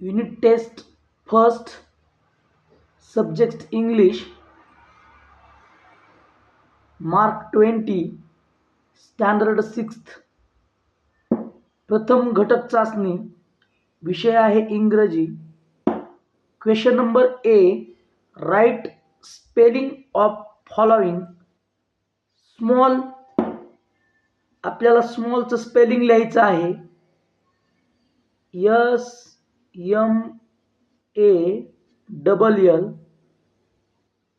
Unit test first subject English mark twenty standard sixth. प्रथम घटक चाचणी विषय आहे इंग्रजी. Question number A write spelling of following. Small आपल्याला स्मॉलचं स्पेलिंग लिहायचं आहे. S M A double L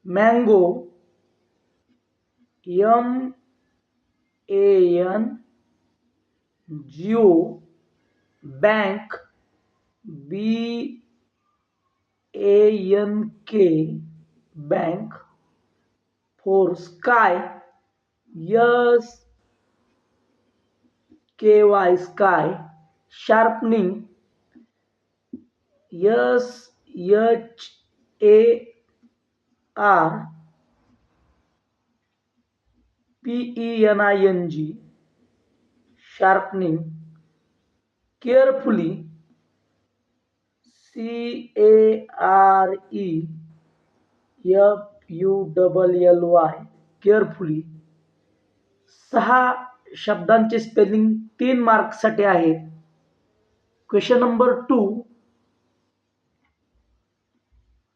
mango M A N G O bank B A N K bank four sky S K Y sky sharpening S H A R P E N I N G sharpening carefully C A R E F U double L Y carefully सहा शब्दांचे spelling तीन मार्कसाठी आहेत. Question number two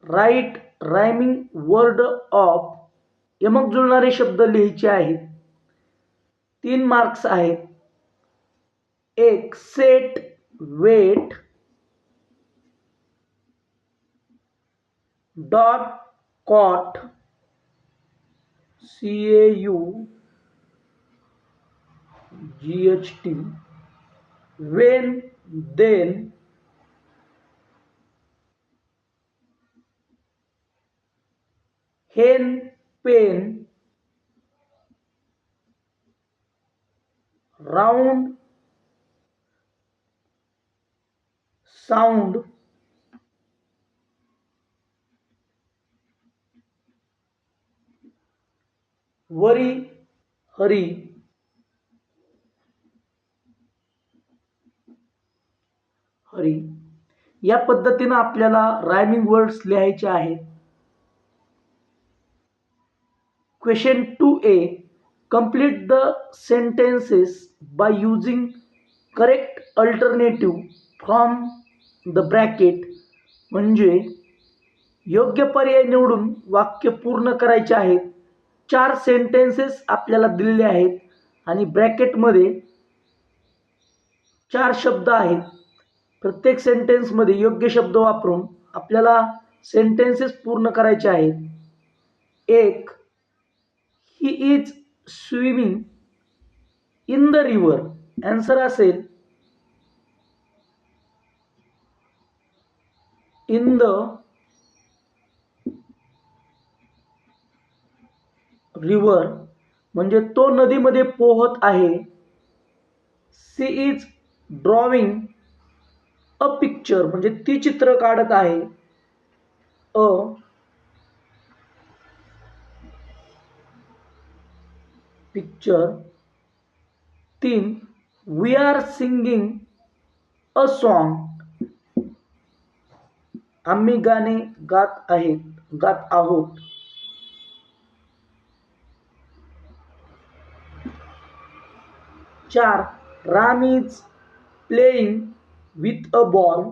write rhyming word of यमक जुळणारे शब्द लिहायचे आहेत. तीन मार्क्स आहेत. एक set wet dot cot C A U G H T when then hen pen round sound worry hurry. Hurry. या पद्धतीनं आपल्याला रायमिंग वर्ड्स लिहायचे आहेत. Question two A complete the sentences by using correct alternative from the bracket म्हणजे योग्य पर्याय निवडून वाक्य पूर्ण करायचे आहेत. चार सेंटेन्सेस आपल्याला दिलेले आहेत. आणि ब्रॅकेटमध्ये चार शब्द आहेत. प्रत्येक सेंटेन्समध्ये योग्य शब्द वापरून आपल्याला सेंटेन्सेस पूर्ण करायचे आहेत. एक he is swimming in the river. Answer असेल इन द रिवर म्हणजे तो नदीमध्ये पोहत आहे. She is drawing a picture म्हणजे ती चित्र काढत आहे. अ पिक्चर तीन we are singing a song आम्ही गाणे गात आहेत गात आहोत. चार Ram is playing with a ball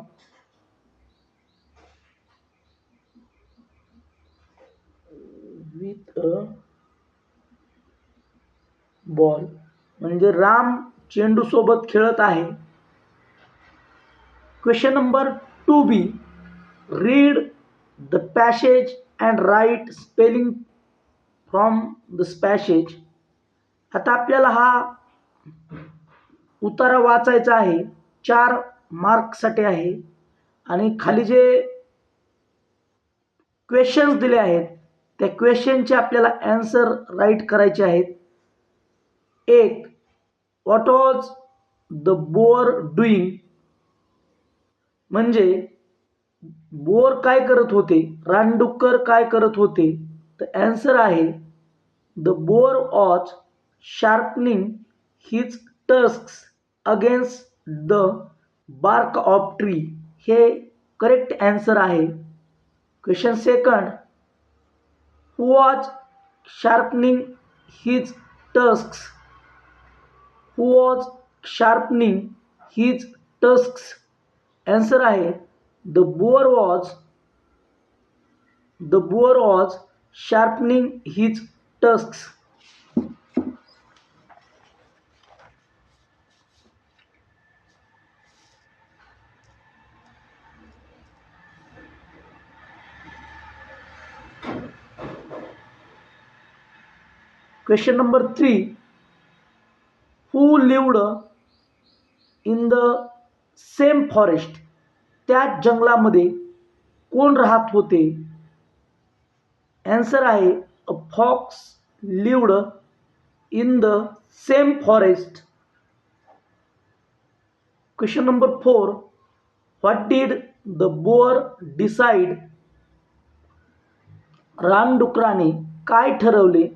with a ball म्हणजे राम चेंडू सोबत खेळत आहे. Question number two B read the passage and write spelling from the passage आता आपल्याला हा उतारा वाचायचा आहे. चार मार्कसाठी आहे. आणि खाली जे क्वेश्चन्स दिले आहेत त्या क्वेश्चनचे आपल्याला ॲन्सर राईट करायचे आहेत. एक. What was the boar doing म्हणजे बोर काय करत होते? रानडुक्कर काय करत होते? तर ॲन्सर आहे the boar as sharpening his tusks against the bark of tree हे करेक्ट ॲन्सर आहे. Question second who was sharpening his tusks who was sharpening his tusks answer आहे the boar was the boar was sharpening his tusks Question number 3. Who lived in the same forest त्या जंगलामध्ये कोण राहत होते? Answer आहे a fox lived in the same forest question number four what did the boar decide रानडुकराने काय ठरवले?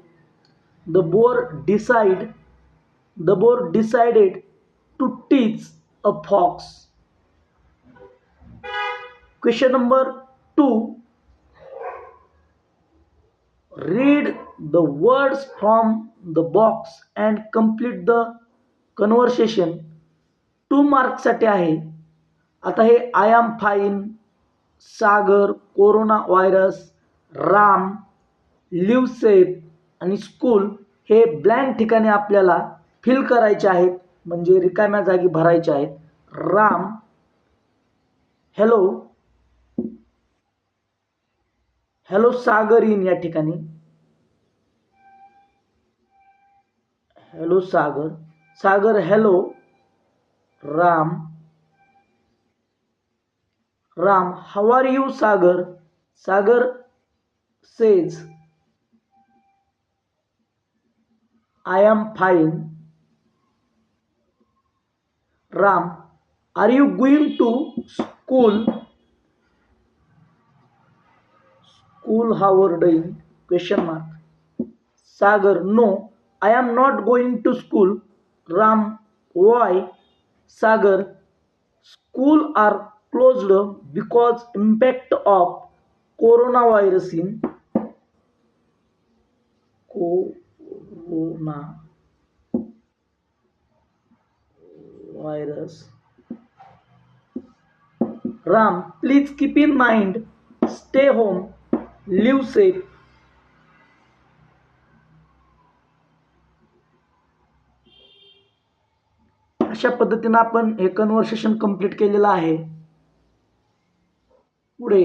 The boar decide the boar decided to teach a fox question number two read the words from the box and complete the conversation two मार्क्ससाठी आहे. आता हे I am fine Sagar corona virus Ram live safe आणि school हे blank ठिकाणी आपल्याला fill करायचे आहेत म्हणजे रिकाम्या जागी भरायच्या आहेत. Ram hello hello Sagar in या ठिकाणी. Hello Sagar Sagar hello Ram Ram how are you Sagar? Sagar says I am fine Ram, are you going to school? School, how are? Question mark. Sagar, no, I am not going to school. Ram, why? Sagar, school are closed because impact of coronavirus in corona virus Ram please keep in mind stay home live safe. अशा पद्धतीनं आपण हे conversation complete केलेलं आहे. पुढे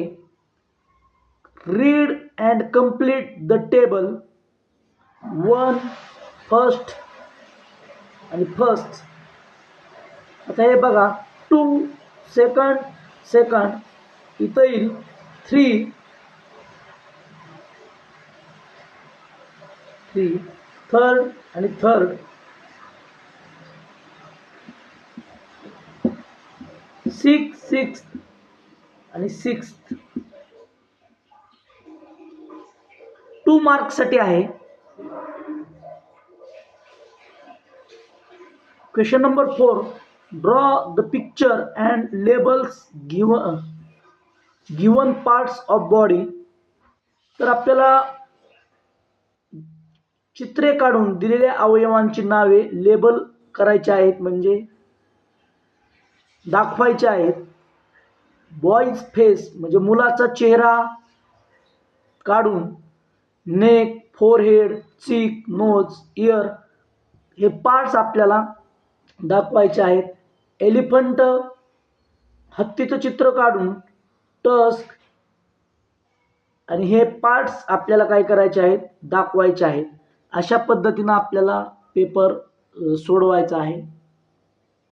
read and complete the table one first आणि first आता हे बघा टू सेकंड सेकंड येईल थ्री थ्री थर्ड आणि third six six six two मार्क्ससाठी आहे. Question number four draw the picture and labels given given parts of body तर आपल्याला चित्रे काढून दिलेल्या अवयवांची नावे लेबल करायची आहेत. म्हणजे दाखवायचे आहेत. बॉईज फेस म्हणजे मुलाचा चेहरा काढून neck forehead cheek nose ear हे पार्ट्स आपल्याला दाखवायचे आहेत. एलिफंट हत्तीचं चित्र काढून टस्क आणि हे पार्ट्स आपल्याला काय करायचे आहेत? दाखवायचे आहेत. अशा पद्धतीनं आपल्याला पेपर सोडवायचा आहे.